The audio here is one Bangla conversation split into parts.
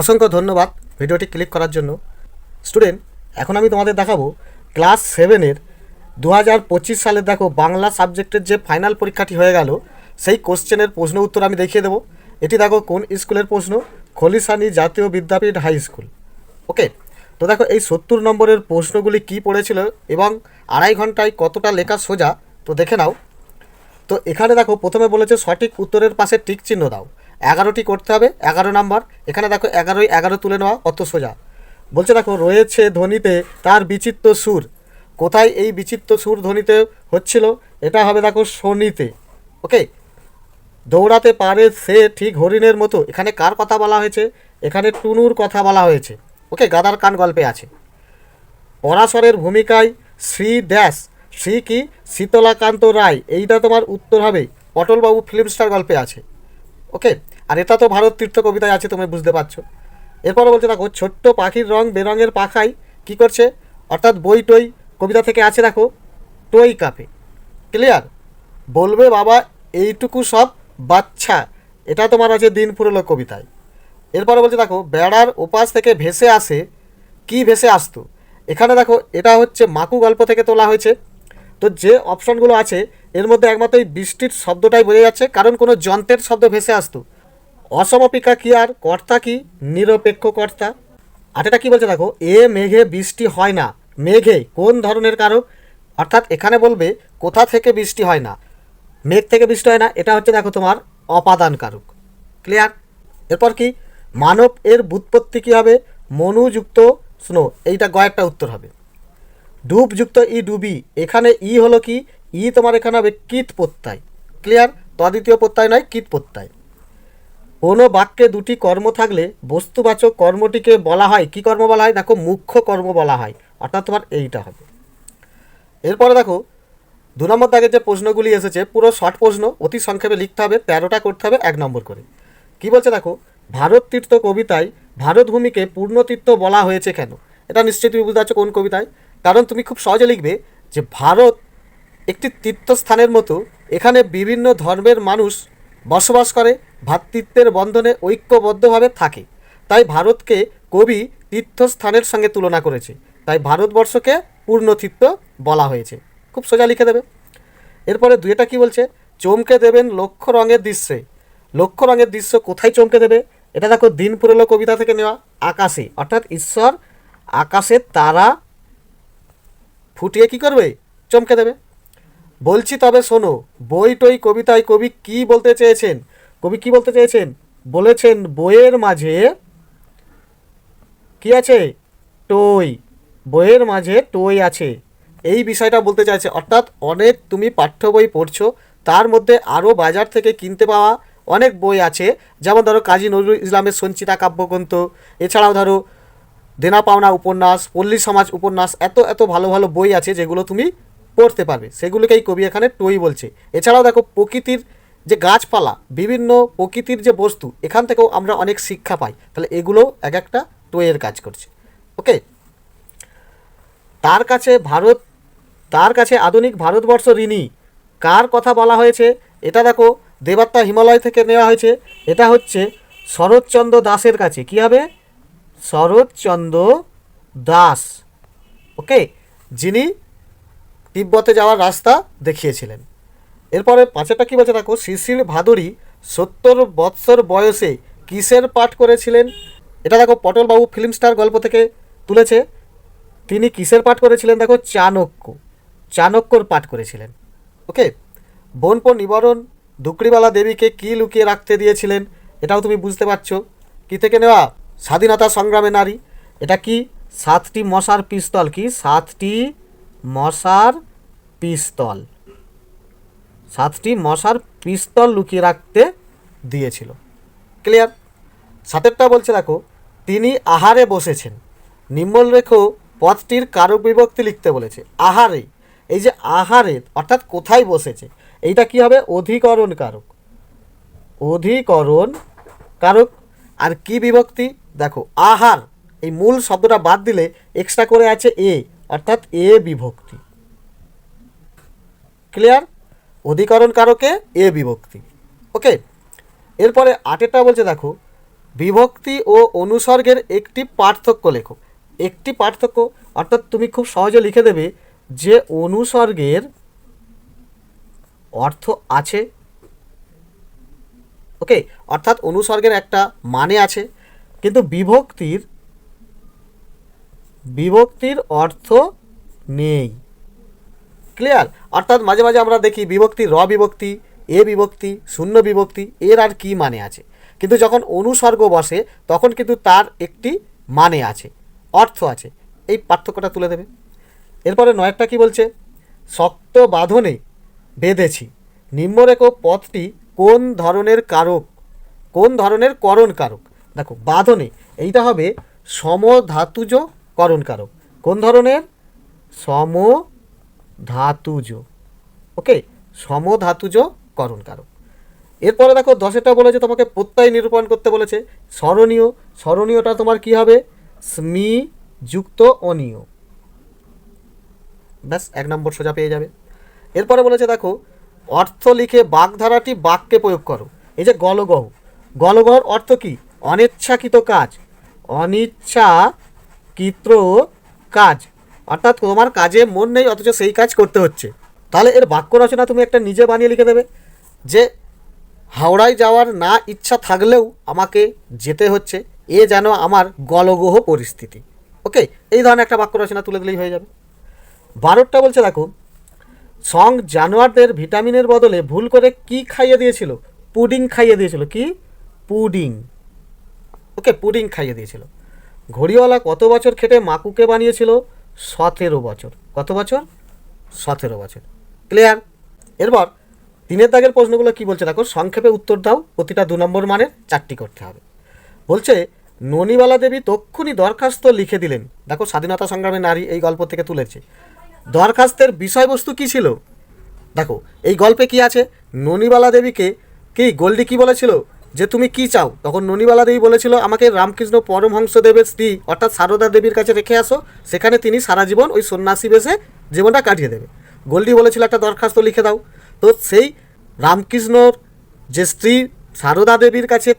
অসংখ্য ধন্যবাদ ভিডিওটি ক্লিক করার জন্য। স্টুডেন্ট, এখন আমি তোমাদের দেখাবো ক্লাস সেভেনের দু হাজার পঁচিশ সালের দেখো বাংলা সাবজেক্টের যে ফাইনাল পরীক্ষাটি হয়ে গেল, সেই কোশ্চেনের প্রশ্ন উত্তর আমি দেখিয়ে দেবো। এটি দেখো কোন স্কুলের প্রশ্ন? খলিসানি জাতীয় বিদ্যাপীঠ হাই স্কুল। ওকে, তো দেখো এই সত্তর নম্বরের প্রশ্নগুলি কি পড়েছিল এবং আড়াই ঘন্টায় কতটা লেখা সোজা? তো দেখে নাও। তো এখানে দেখো প্রথমে বলেছে সঠিক উত্তরের পাশে টিক চিহ্ন দাও। এগারোটি করতে হবে, এগারো নাম্বার। এখানে দেখো এগারোই এগারো তুলে নেওয়া কত সোজা। বলছে দেখো, রয়েছে ধ্বনিতে তার বিচিত্র সুর। কোথায় এই বিচিত্র সুর ধ্বনিতে হচ্ছিল? এটা হবে দেখো শনিতে ওকে? দৌড়াতে পারে সে ঠিক হরিণের মতো। এখানে কার কথা বলা হয়েছে? এখানে টুনুর কথা বলা হয়েছে। ওকে, গাদার কান গল্পে আছে। পরাশরের ভূমিকায় শ্রী ড্যাশ শ্রী কি? শীতলাকান্ত রায়। এইটা তোমার উত্তর হবে। পটলবাবু ফিল্ম স্টার গল্পে আছে। ওকে আর এটা তো ভারত তীর্থ কবিতায় আছে, তুমি বুঝতে পারছ। এরপরে বলছে, দেখো, ছোট্ট পাখির রং বেরঙের পাখায় কি করছে? অর্থাৎ বই টই কবিতা থেকে আছে, দেখো, টই কাপে। ক্লিয়ার বলবে বাবা, এইটুকু সব বাচ্চা। এটা তোমার আছে দিন ফুরলো কবিতায়। এরপরে বলছে, দেখো, বেড়ার ওপাশ থেকে ভেসে আসে, কি ভেসে আসতো? এখানে দেখো, এটা হচ্ছে মাকু গল্প থেকে তোলা হয়েছে। তো যে অপশনগুলো আছে এর মধ্যে একমাত্র এই বৃষ্টির শব্দটাই বোঝা যাচ্ছে, কারণ কোনো যন্ত্রের শব্দ ভেসে আসতো। অসমাপিকা কি আর? কর্তা কি? নিরপেক্ষ কর্তা। আর এটা কি বলছে দেখো, এ মেঘে বৃষ্টি হয় না। মেঘে কোন ধরনের কারক অর্থাৎ এখানে বলবে, কোথা থেকে বৃষ্টি হয় না? মেঘ থেকে বৃষ্টি হয় না, এটা হচ্ছে দেখো তোমার অপাদান কারক। ক্লিয়ার এরপর কি? মানব এর বুৎপত্তি কী হবে? মনুযুক্ত স্নো। এইটা গয়েরটা উত্তর হবে। ডুবযুক্ত ই ডুবি। এখানে ই হলো কি? ই তোমার এখানে হবে কীট প্রত্যয়। ক্লিয়ার তদ্বিতীয় প্রত্যয় নয়, কীট প্রত্যয়। কোনো বাক্যে দুটি কর্ম থাকলে বস্তুবাচক কর্মটিকে বলা হয়। কি কর্ম বলা হয়? দেখো, মুখ্য কর্ম বলা হয়। অর্থাৎ তোমার এইটা হবে। এরপরে দেখো, দু নম্বর দাগের যে প্রশ্নগুলি এসেছে, পুরো শর্ট প্রশ্ন, অতি সংক্ষেপে লিখতে হবে, তেরোটা করতে হবে, এক নম্বর করে। কি বলছে দেখো, ভারত তীর্থ কবিতায় ভারত ভূমিকে পূর্ণতীর্থ বলা হয়েছে কেন? এটা নিশ্চয়ই তুমি বুঝতে পারছ কোন কবিতায়। কারণ তুমি খুব সহজে লিখবে যে, ভারত একটি তীর্থস্থানের মতো এখানে বিভিন্ন ধর্মের মানুষ বসবাস করে ভ্রাতৃত্বের বন্ধনে ঐক্যবদ্ধভাবে থাকে। তাই ভারতকে কবি তীর্থস্থানের সঙ্গে তুলনা করেছে। তাই ভারতবর্ষকে পূর্ণতীর্থ বলা হয়েছে। খুব সোজা লিখে দেবে। এরপরে দুয়েটা কি বলছে? চমকে দেবেন লক্ষ্য রঙের দৃশ্যে। লক্ষ্য রঙের দৃশ্য কোথায় চমকে দেবে? এটা দেখো দিন পুরলো কবিতা থেকে নেওয়া আকাশে। অর্থাৎ ঈশ্বর আকাশের তারা ফুটিয়ে কি করবে? চমকে দেবে। বলছি তবে শোনো, বই টই কবিতায় কবি কি বলতে চেয়েছেন? কবি কি বলতে চেয়েছেন? বলেছেন বইয়ের মাঝে কি আছে? টই। বইয়ের মাঝে টই আছে। এই বিষয়টা বলতে চাইছে। অর্থাৎ অনেক তুমি পাঠ্য বই পড়ছো, তার মধ্যে আরও বাজার থেকে কিনতে পাওয়া অনেক বই আছে। যেমন ধরো কাজী নজরুল ইসলামের সঞ্চিতা কাব্যগ্রন্থ। এছাড়াও ধরো দেনা পাওনা উপন্যাস, পল্লী সমাজ উপন্যাস, এত এত ভালো ভালো বই আছে যেগুলো তুমি পড়তে পারবে। সেগুলোকেই কবি এখানে টই বলছে। এছাড়াও দেখো, প্রকৃতির যে গাছপালা, বিভিন্ন প্রকৃতির যে বস্তু, এখান থেকেও আমরা অনেক শিক্ষা পাই। তাহলে এগুলো এক একটা টইয়ের কাজ করছে। ওকে? তার কাছে ভারত, তার কাছে আধুনিক ভারতবর্ষ ঋণী। কার কথা বলা হয়েছে? এটা দেখো, দেবাত্মা হিমালয় থেকে নেওয়া হয়েছে। এটা হচ্ছে শরৎচন্দ্র দাসের কাছে। কী হবে? শরৎচন্দ্র দাস। ওকে? যিনি তিব্বতে যাওয়ার রাস্তা দেখিয়েছিলেন। এরপরে পাঁচেরটা কী বলছে দেখো? শিশির ভাদুরী সত্তর বৎসর বয়সে কিসের পাঠ করেছিলেন? এটা দেখো, পটলবাবু ফিল্ম স্টার গল্প থেকে তুলেছে। তিনি কিসের পাঠ করেছিলেন? দেখো, চাণক্য। চাণক্যর পাঠ করেছিলেন। ওকে? বনপ নিবারণ দুকড়িবালা দেবীকে কি লুকিয়ে রাখতে দিয়েছিলেন? এটাও তুমি বুঝতে পারছ। কি থেকে নেওয়া? স্বাধীনতা সংগ্রামে নারী। এটা কি? সাতটি মশার পিস্তল। কি? সাতটি মশার পিস্তল। সাতটি মশার পিস্তল লুকিয়ে রাখতে দিয়েছিল। ক্লিয়ার সাতেরটা বলছে, দেখো, তিনি আহারে বসেছেন। নিম্নলেখ পথটির কারক বিভক্তি লিখতে বলেছে, আহারে। এই যে আহারে, অর্থাৎ কোথায় বসেছে, এইটা কি হবে? অধিকরণ কারক। অধিকরণ কারক। আর কি বিভক্তি? দেখো, আহার। এই মূল শব্দটা বাদ দিলে এক্সট্রা করে আছে এ অর্থাৎ এ বিভক্তি। ক্লিয়ার অধিকরণ কারকে এ বিভক্তি। ওকে এরপরে আটেরটা বলছে, দেখো, বিভক্তি ও অনুসর্গের একটি পার্থক্য লেখো। একটি পার্থক্য, অর্থাৎ তুমি খুব সহজে লিখে দেবে যে অনুসর্গের অর্থ আছে। ওকে অর্থাৎ অনুসর্গের একটা মানে আছে। কিন্তু বিভক্তির বিভক্তির অর্থ নেই। ক্লিয়ার অর্থাৎ মাঝে মাঝে আমরা দেখি বিভক্তি, র বিভক্তি, এ বিভক্তি, শূন্য বিভক্তি, এর আর কি মানে আছে। কিন্তু যখন অনুসর্গ বসে, তখন কিন্তু তার একটি মানে আছে, অর্থ আছে। এই পার্থক্যটা তুলে দেবে। এরপরে নয়েরটা কি বলছে? শক্ত বাঁধনে বেঁধেছি। নিম্নরেখ পথটি কোন ধরনের কারক? কোন ধরনের করণ কারক? দেখো, বাঁধনে, এইটা হবে সমধাতুজ করণ কারক কোন ধরনের? সম ধাতুজ ওকে? সমধাতুজ করণ কারক এরপরে দেখো দশেটা বলেছে, তোমাকে প্রত্যয় নিরূপণ করতে বলেছে। স্মরণীয়। স্মরণীয়টা তোমার কি হবে? স্মি যুক্ত অনীয়। ব্যাস, এক নম্বর সোজা পেয়ে যাবে। এরপরে বলেছে দেখো, অর্থ লিখে বাগধারাটি বাক্যে প্রয়োগ করো। এই যে গলগহ গলগহর অর্থ কি? অনিচ্ছাকৃত কাজ। অনিচ্ছাকৃত কাজ। অর্থাৎ তোমার কাজে মন নেই, অথচ সেই কাজ করতে হচ্ছে। তাহলে এর বাক্য রচনা তুমি একটা নিজে বানিয়ে লিখে দেবে যে, হাওড়ায় যাওয়ার না ইচ্ছা থাকলেও আমাকে যেতে হচ্ছে, এ যেন আমার গলগহ পরিস্থিতি। ওকে এই ধরনের একটা বাক্য রচনা তুলে দিলেই হয়ে যাবে। বারোটা বলছে, দেখো, সং জানোয়ারদের ভিটামিনের বদলে ভুল করে কি খাইয়ে দিয়েছিল? পুডিং খাইয়ে দিয়েছিল। কি? পুডিং। ওকে পুডিং খাইয়ে দিয়েছিল। ঘড়িওয়ালা কত বছর খেটে মাকুকে বানিয়েছিল? সতেরো বছর। কত বছর? সতেরো বছর। ক্লিয়ার এরপর তিনের দাগের প্রশ্নগুলো কি বলছে? দেখো, সংক্ষেপে উত্তর দাও, প্রতিটা দু নম্বর মানের চারটি করতে হবে। বলছে, ননিবালা দেবী তক্ষুনি দরখাস্ত লিখে দিলেন। দেখো, স্বাধীনতা সংগ্রামী নারী এই গল্প থেকে তুলেছে। দরখাস্তের বিষয়বস্তু কি ছিল? দেখো, এই গল্পে কি আছে? ননিবালা দেবীকে কি গোল্ডি কি বলেছিল? যে তুমি কি চাও? তখন ননিবালা দেবী বলেছিল, আমাকে রামকৃষ্ণ পরমহংসদেবের স্ত্রী অর্থাৎ সারদা দেবীর কাছে রেখে আসো। সেখানে তিনি সারা জীবন ওই সন্ন্যাসী বেশে জীবনটা কাটিয়ে দেবে। গোল্ডি বলেছিল, একটা দরখাস্ত লিখে দাও। তো সেই রামকৃষ্ণর যে স্ত্রী সারদা দেবীর কাছে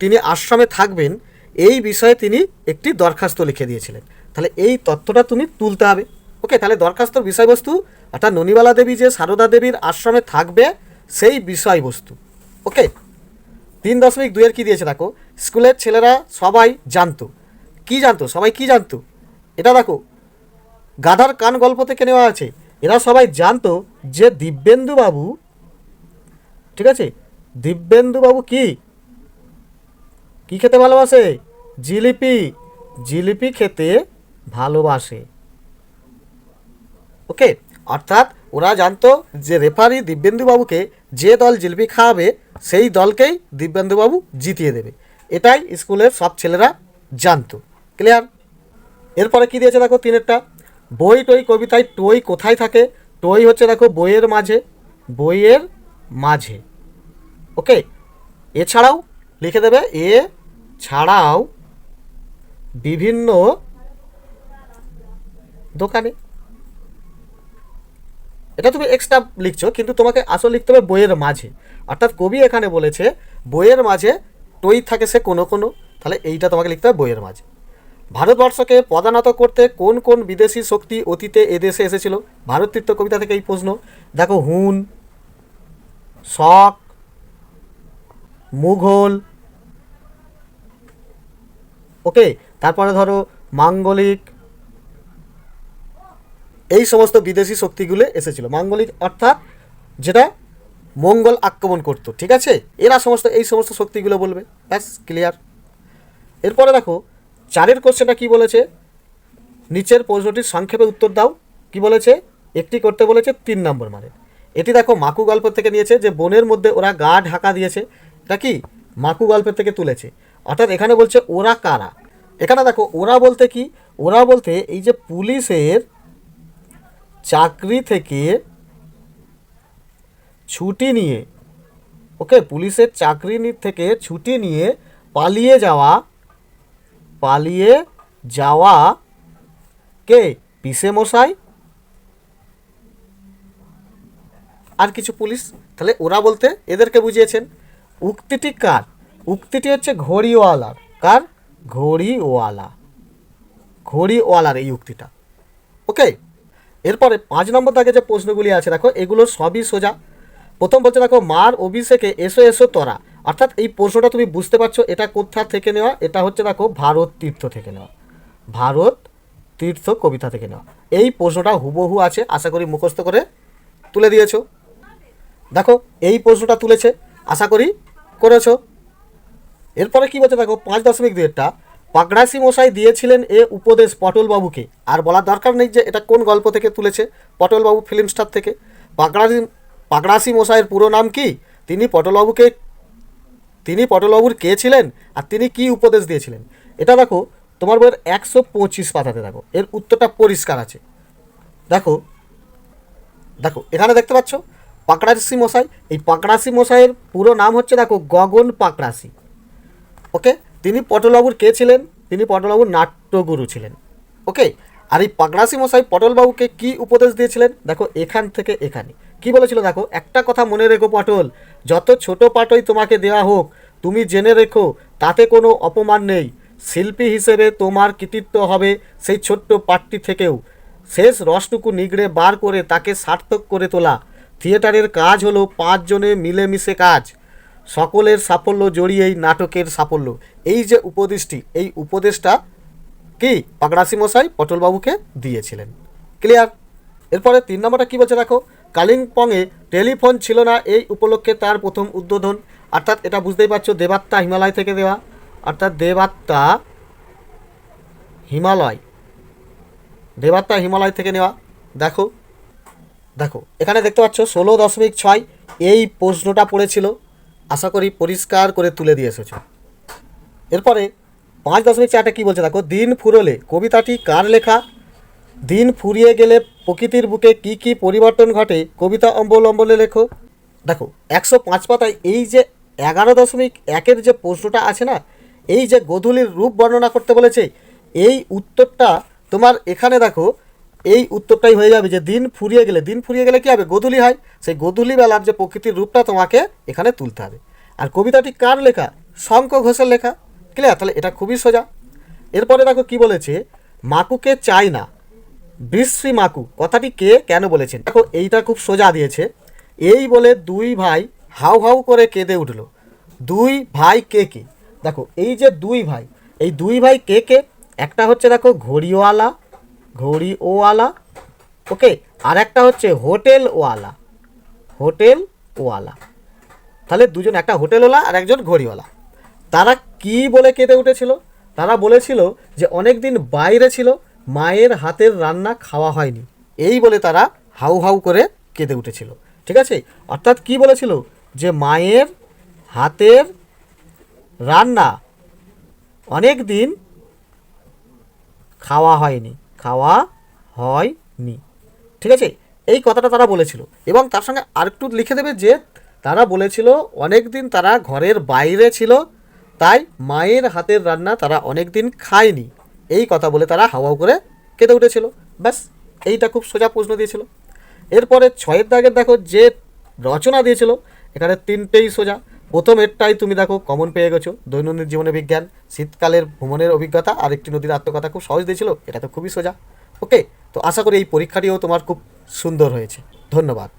তিনি আশ্রমে থাকবেন, এই বিষয়ে তিনি একটি দরখাস্ত লিখে দিয়েছিলেন। তাহলে এই তথ্যটা তুমি তুলতে হবে। ওকে, তাহলে দরখাস্তর বিষয়বস্তু, অর্থাৎ ননিবালা দেবী যে সারদা দেবীর আশ্রমে থাকবে, সেই বিষয়বস্তু। ওকে? তিন দশমিক দুইয়ের কী দিয়েছে দেখো? স্কুলের ছেলেরা সবাই জানতো। কি জানতো? সবাই কি জানতো? এটা দেখো, গাধার কান গল্প থেকে নেওয়া আছে। এরা সবাই জানতো যে দিব্যেন্দু বাবু ঠিক আছে? দিব্যেন্দু বাবু কি? কি খেতে ভালোবাসে? জিলিপি। জিলিপি খেতে ভালোবাসে। ওকে, অর্থাৎ ওরা জানতো যে রেফারি দিব্যেন্দুবাবুকে যে দল জিলিপি খাওয়াবে সেই দলকেই দিব্যেন্দুবাবু জিতিয়ে দেবে। এটাই স্কুলের সব ছেলেরা জানতো। ক্লিয়ার এরপরে কি দিয়েছে দেখো তিনেরটা? বই টই কবিতায় টই কোথায় থাকে? টই হচ্ছে দেখো বইয়ের মাঝে বইয়ের মাঝে। ওকে এছাড়াও লিখে দেবে, এ ছাড়াও বিভিন্ন দোকানে এটা তুমি এক্সট্রা লিখছো, কিন্তু তোমাকে আসল লিখতে হবে বইয়ের মাঝে। অর্থাৎ কবি এখানে বলেছে, বইয়ের মাঝে টই থাকে সে কোনো কোনো, তাহলে এইটা তোমাকে লিখতে হবে বইয়ের মাঝে। ভারতবর্ষকে পদানত করতে কোন কোন বিদেশি শক্তি অতীতে এদেশে এসেছিল? ভারতীর্থ কবিতা থেকে এই প্রশ্ন। দেখো, হুন, শক, মুঘল ওকে তারপরে ধরো, মাঙ্গলিক এই সমস্ত বিদেশি শক্তিগুলো এসেছিল। মাঙ্গলিক অর্থাৎ যেটা মঙ্গল আক্রমণ করতো, ঠিক আছে? এরা সমস্ত, এই সমস্ত শক্তিগুলো বলবে। ব্যাস ক্লিয়ার এরপরে দেখো, চারের কোশ্চেনটা কি বলেছে? নিচের প্রশ্নটির সংক্ষেপে উত্তর দাও। কি বলেছে? একটি করতে বলেছে তিন নম্বর মানে। এটি দেখো মাকু গল্প থেকে নিয়েছে যে বনের মধ্যে ওরা গা ঢাকা দিয়েছে। এটা কি? মাকু গল্পের থেকে তুলেছে। অর্থাৎ এখানে বলছে ওরা কারা? এখানে দেখো, ওরা বলতে কি? ওরা বলতে এই যে পুলিশের চাকরি থেকে ছুটি নিয়ে, ওকে, পুলিশের চাকরি থেকে ছুটি নিয়ে পালিয়ে যাওয়া পালিয়ে যাওয়া কে? পিসে মশাই? আর কিছু পুলিশ? তাহলে ওরা বলতে এদেরকে বুঝিয়েছেন। উক্তিটি কার? উক্তিটি হচ্ছে ঘড়িওয়ালার কার? ঘড়িওয়ালা। ঘড়িওয়ালার এই উক্তিটা। ওকে এরপরে পাঁচ নম্বর দাগে যে প্রশ্নগুলি আছে, দেখো, এগুলো সবই সোজা। প্রথম বলছে, দেখো, মার অভিষেকে এসো এসো তরা। অর্থাৎ এই প্রশ্নটা তুমি বুঝতে পারছ, এটা কোথা থেকে নেওয়া? এটা হচ্ছে, দেখো, ভারত তীর্থ থেকে নেওয়া। ভারত তীর্থ কবিতা থেকে নেওয়া। এই প্রশ্নটা হুবহু আছে, আশা করি মুখস্থ করে তুলে দিয়েছ। দেখো, এই প্রশ্নটা তুলেছে, আশা করি করেছ। এরপরে কি বলছে, দেখো, পাঁচ দশমিক দুইটা পাগড়াসি মশাই দিয়েছিলেন এ উপদেশ পটলবাবুকে। আর বলার দরকার নেই যে এটা কোন গল্প থেকে তুলেছে পটলবাবু ফিল্ম স্টার থেকে। পাগড়াসি পাগড়াসি মশাইয়ের পুরো নাম কি? তিনি পটলবাবুকে, তিনি পটলবাবুর কে ছিলেন? আর তিনি কি উপদেশ দিয়েছিলেন? এটা দেখো, তোমার বইয়ের একশো পঁচিশ পাতাতে দেখো। এর উত্তরটা পরিষ্কার আছে। দেখো দেখো, এখানে দেখতে পাচ্ছ? পাকড়াসি মশাই, এই পাকড়াসি মশাইয়ের পুরো নাম হচ্ছে দেখো গগন পাকড়াসি ওকে তিনি পটলবাবুর কে ছিলেন? তিনি পটলবাবুর নাট্যগুরু ছিলেন। ওকে আর এই পাগড়াসি মশাই পটলবাবুকে কি উপদেশ দিয়েছিলেন? দেখো, এখান থেকে এখানে। কি বলেছিল দেখো? একটা কথা মনে রেখো পটল, যত ছোট পাটই তোমাকে দেওয়া হোক, তুমি জেনে রেখো, তাতে কোনো অপমান নেই। শিল্পী হিসেবে তোমার কৃতিত্ব হবে সেই ছোট্ট পাঠটি থেকেও। শেষ রসটুকু নিগড়ে বার করে তাকে সার্থক করে তোলা। থিয়েটারের কাজ হলো পাঁচজনে মিলেমিশে কাজ। সকলের সাফল্য জড়িয়েই নাটকের সাফল্য। এই যে উপদেশটি এই উপদেশটা কি? পাগড়াসি মশাই পটলবাবুকে দিয়েছিলেন। ক্লিয়ার এরপরে তিন নম্বরটা কী বলছে দেখো? কালিম্পংয়ে টেলিফোন ছিল না, এই উপলক্ষে তার প্রথম উদ্বোধন। অর্থাৎ এটা বুঝতেই পারছ, দেবাত্মা হিমালয় থেকে দেওয়া। অর্থাৎ দেবাত্মা হিমালয়। দেবাত্মা হিমালয় থেকে নেওয়া। দেখো দেখো, এখানে দেখতে পাচ্ছ, ষোলো দশমিক ছয়, এই প্রশ্নটা পড়েছিল। আশা করি পরিষ্কার করে তুলে দিয়ে এসেছ। এরপরে পাঁচ দশমিক চারটে কী বলছে? দেখো, দিন ফুরলে, কবিতাটি কার লেখা? দিন ফুরিয়ে গেলে প্রকৃতির বুকে কি কি পরিবর্তন ঘটে? কবিতা অম্বলম্বলে লেখো। দেখো, একশো পাঁচ পাতায় এই যে এগারো দশমিক একের যে প্রশ্নটা আছে না, এই যে গধূলির রূপ বর্ণনা করতে বলেছে, এই উত্তরটা তোমার এখানে দেখো এই উত্তরটাই হয়ে যাবে যে দিন ফুরিয়ে গেলে, দিন ফুরিয়ে গেলে কী হবে? গোধূলি হয়। সেই গোধূলি বেলার যে প্রকৃতির রূপটা তোমাকে এখানে তুলতে হবে। আর কবিতাটি কার লেখা? শঙ্খ ঘোষের লেখা। ক্লিয়ার তাহলে এটা খুবই সোজা। এরপরে দেখো কি বলেছে? মাকুকে চাই না। বিশ্রী মাকু। কথাটি কে কেন বলেছেন? দেখো, এইটা খুব সোজা দিয়েছে। এই বলে দুই ভাই হাউ হাউ করে কেঁদে উঠল। দুই ভাই কে কে? দেখো, এই যে দুই ভাই, এই দুই ভাই কে কে? একটা হচ্ছে দেখো ঘড়িওয়ালা ঘড়িওয়ালা। ওকে আর একটা হচ্ছে হোটেলওয়ালা। হোটেলওয়ালা। তাহলে দুজন, একটা হোটেলওয়ালা আর একজন ঘড়িওয়ালা। তারা কি বলে কেঁদে উঠেছিল? তারা বলেছিল যে অনেক দিন বাইরে ছিল, মায়ের হাতের রান্না খাওয়া হয়নি। এই বলে তারা হাউ হাউ করে কেঁদে উঠেছিল। ঠিক আছে? অর্থাৎ কি বলেছিল? যে মায়ের হাতের রান্না অনেক দিন খাওয়া হয়নি। খাওয়া হয়নি। ঠিক আছে? এই কথাটা তারা বলেছিল। এবং তার সঙ্গে আরেকটু লিখে দেবে যে, তারা বলেছিল অনেক দিন তারা ঘরের বাইরে ছিল, তাই মায়ের হাতের রান্না তারা অনেক দিন খায়নি। এই কথা বলে তারা হাওয়া করে কেঁদে উঠেছিল। ব্যাস, এইটা খুব সোজা প্রশ্ন দিয়েছিল। এরপরে ছয়ের দাগের দেখো যে রচনা দিয়েছিল, এখানে তিনটেই সোজা। প্রথম এরটাই তুমি দেখো কমন পেয়ে গেছো। দৈনন্দিন জীবনে বিজ্ঞান, শীতকালের ভ্রমণের অভিজ্ঞতা আর একটি নদীর আত্মকথা খুব সহজ দিয়েছিল, এটা তো খুবই সোজা। ওকে তো আশা করি এই পরীক্ষাটিও তোমার খুব সুন্দর হয়েছে। ধন্যবাদ।